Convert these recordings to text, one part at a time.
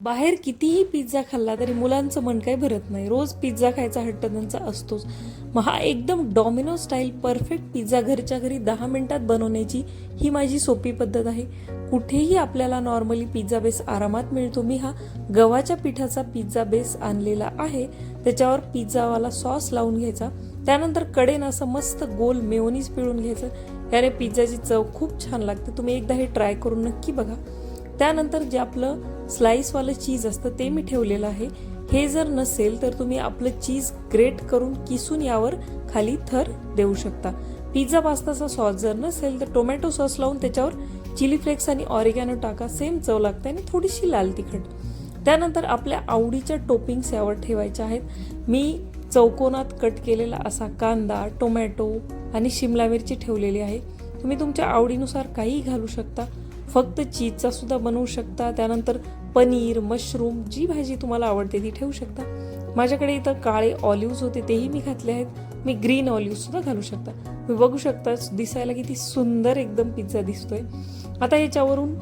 बाहेर कितीही पिझ्झा खाल्ला तरी मुलांचं मन काही भरत नाही. रोज पिझ्झा खायचा हट्ट त्यांचा असतोच. मग हा एकदम डॉमिनो स्टाईल परफेक्ट पिझ्झा घरच्या घरी दहा मिनिटात बनवण्याची ही माझी सोपी पद्धत आहे. कुठेही आपल्याला नॉर्मली पिझ्झा बेस आरामात मिळतो. मी हा गव्हाच्या पिठाचा पिझ्झा बेस आणलेला आहे. त्याच्यावर पिझ्झावाला सॉस लावून घ्यायचा. त्यानंतर कडेन असं मस्त गोल मेओनीज पिळून घ्यायचं. याने पिझ्झाची चव खूप छान लागते. तुम्ही एकदा हे ट्राय करून नक्की बघा. त्यानंतर जे आपलं स्लाईसवालं चीज असतं ते मी ठेवलेलं आहे. हे जर नसेल तर तुम्ही आपलं चीज ग्रेट करून किसून यावर खाली थर देऊ शकता. पिझ्झा पास्ताचा सॉस जर नसेल तर टोमॅटो सॉस लावून त्याच्यावर चिली फ्लेक्स आणि ऑरिगॅनो टाका. सेम चव लागते आणि थोडीशी लाल तिखट. त्यानंतर आपल्या आवडीच्या टोपिंग्स यावर ठेवायच्या आहेत. मी चौकोनात कट केलेला असा कांदा टोमॅटो आणि शिमला मिरची ठेवलेली आहे. तुम्ही तुमच्या आवडीनुसार काहीही घालू शकता. फक्त चीजचा सुद्धा बनवू शकता. त्यानंतर पनीर मशरूम जी भाजी तुम्हाला आवडते ती ठेवू शकता. माझ्याकडे इथं काळे ऑलिव्ज होते तेही मी घातले आहेत. मी ग्रीन ऑलिव्ह सुद्धा घालू शकता. तुम्ही बघू शकता दिसायला किती सुंदर एकदम पिझ्झा दिसतोय. आता याच्यावरून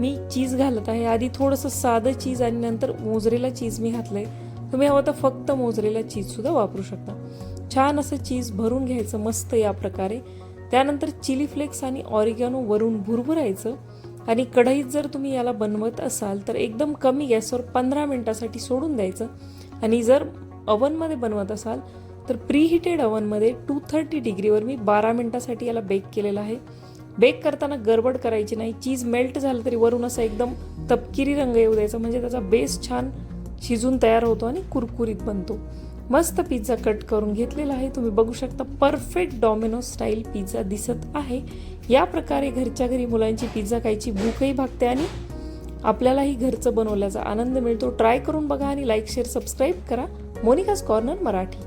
मी चीज घालत आहे. आधी थोडंसं साधं चीज आणि नंतर मोजरेला चीज मी घातलंय. तुम्ही हवं तर फक्त मोजरेला चीज सुद्धा वापरू शकता. छान असं चीज भरून घ्यायचं मस्त या प्रकारे. त्यानंतर चिली फ्लेक्स आणि ऑरिगॅनो वरून भुरभुरायचं. आणि कढईत जर तुम्ही याला बनवत असाल तर एकदम कमी गॅसवर पंधरा मिनटासाठी सोडून द्यायचं. आणि जर ओव्हनमध्ये बनवत असाल तर प्रीहिटेड ओव्हनमध्ये टू थर्टी डिग्रीवर मी बारा मिनटासाठी याला बेक केलेलं आहे. बेक करताना गडबड करायची नाही. चीज मेल्ट झालं तरी वरून असा एकदम तपकिरी रंग येऊ द्यायचा. म्हणजे त्याचा बेस छान शिजून तयार होतो आणि कुरकुरीत बनतो. मस्त पिझ्झा कट करून घेतलेला आहे. तुम्ही बघू शकता परफेक्ट डॉमिनो स्टाईल पिझ्झा दिसत आहे. या प्रकारे घरच्या घरी मुलांची पिझ्झा खायची भूकही भागते आणि आपल्यालाही घरचं बनवल्याचा आनंद मिळतो. ट्राय करून बघा आणि लाईक शेअर सबस्क्राईब करा. Monika's corner Marathi.